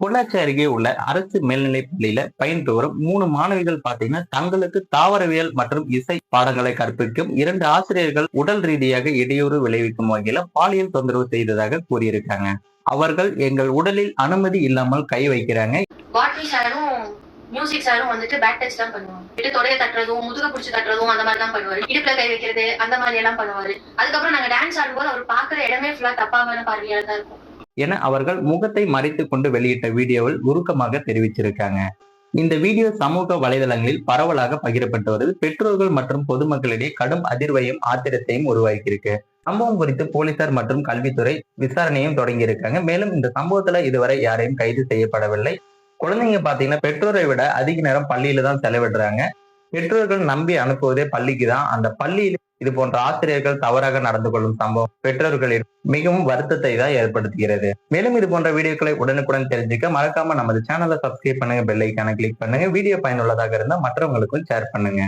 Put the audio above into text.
பொள்ளாச்சி அருகே உள்ள அரசு மேல்நிலைப் பள்ளியில பயின்று வரும் மூணு மாணவிகள் பாத்தீங்கன்னா தங்களுக்கு தாவரவியல் மற்றும் இசை பாடங்களை கற்பிக்கும் இரண்டு ஆசிரியர்கள் உடல் ரீதியாக இடையூறு விளைவிக்கும் வகையில பாலியல் தொந்தரவு செய்ததாக கூறியிருக்காங்க. அவர்கள் எங்கள் உடலில் அனுமதி இல்லாமல் கை வைக்கிறாங்க. மியூசிக் சாரும் வந்துட்டு பேக் டச் தான் பண்ணுவாங்க. விட்டு தொடைய தட்டுறதும் முதுக பிடிச்சி தட்டுறதும் அந்த மாதிரி தான் பண்ணுவாரு. இடுப்புல கை வைக்கிறது அந்த மாதிரி எல்லாம் பண்ணுவாரு. அதுக்கப்புறம் நாங்க டான்ஸ் ஆடும்போது அவர் பாக்குற இடமே ஃபுல்லா தப்பான பார்வையா தான் இருக்கும். என அவர்கள் முகத்தை மறைத்து கொண்டு வெளியிட்ட வீடியோவில் உருக்கமாக தெரிவிச்சிருக்காங்க இந்த வீடியோ சமூக வலைதளங்களில் பரவலாக பகிரப்பட்டு வருது பெற்றோர்கள் மற்றும் பொதுமக்களிடையே கடும் அதிர்வையும் ஆத்திரத்தையும் உருவாக்கியிருக்கு. சம்பவம் குறித்து போலீசார் மற்றும் கல்வித்துறை விசாரணையும் தொடங்கி இருக்காங்க மேலும் இந்த சம்பவத்துல இதுவரை யாரையும் கைது செய்யப்படவில்லை. குழந்தைங்க பாத்தீங்கன்னா பெற்றோரை விட அதிக நேரம் பள்ளியில தான் செலவிடுறாங்க. பெற்றோர்கள் நம்பி அனுப்புவதே பள்ளிக்கு தான் அந்த பள்ளியில் இது போன்ற ஆசிரியர்கள் தவறாக நடந்து கொள்ளும் சம்பவம் பெற்றோர்களிடம் மிகவும் வருத்தத்தை தான் ஏற்படுத்துகிறது. மேலும் இது போன்ற வீடியோக்களை உடனுக்குடன் தெரிஞ்சுக்க மறக்காம நமது சேனலை சப்ஸ்கிரைப் பண்ணுங்க பெல்லைக்கான கிளிக் பண்ணுங்க வீடியோ பயனுள்ளதாக இருந்தால் மற்றவங்களுக்கும் ஷேர் பண்ணுங்க.